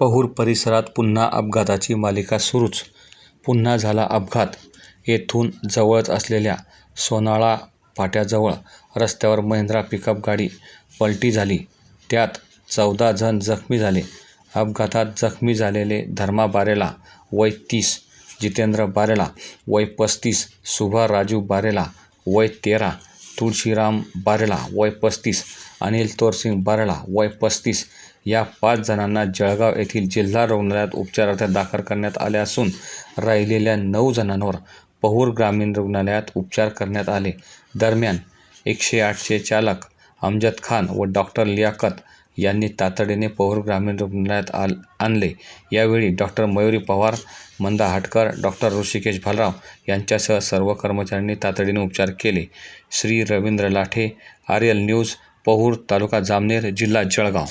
पहूर परिसरात पुन्हा अपघाताची मालिका सुरूच. पुन्हा झाला अपघात. येथून जवळच असलेल्या सोनाळा फाट्याजवळ रस्त्यावर महिंद्रा पिकअप गाडी पलटी झाली. त्यात चौदा जण जखमी झाले. अपघातात जखमी झालेले धर्मा बारेला वय तीस जितेंद्र बारेला वय पस्तीस सुभा राजू बारेला वय तेरा तुळशीराम बारेला वय पस्तीस अनिल तोरसिंग बारेला वय पस्तीस या पाच जणांना जळगाव येथील जिल्हा रुग्णालयात उपचारार्थ दाखल करण्यात आले असून राहिलेल्या नऊ जणांवर पहूर ग्रामीण रुग्णालयात उपचार करण्यात आले. दरम्यान एकशे आठचे चालक अमजद खान व डॉक्टर लियाकत यांनी तातडीने पहूर ग्रामीण रुग्णालयात आल आणले. यावेळी डॉक्टर मयुरी पवार मंदा हाटकर डॉक्टर ऋषिकेश भालराव यांच्यासह सर्व कर्मचाऱ्यांनी तातडीने उपचार केले. श्री रवींद्र लाठे आर्यल न्यूज पहूर तालुका जामनेर जिल्हा जळगाव.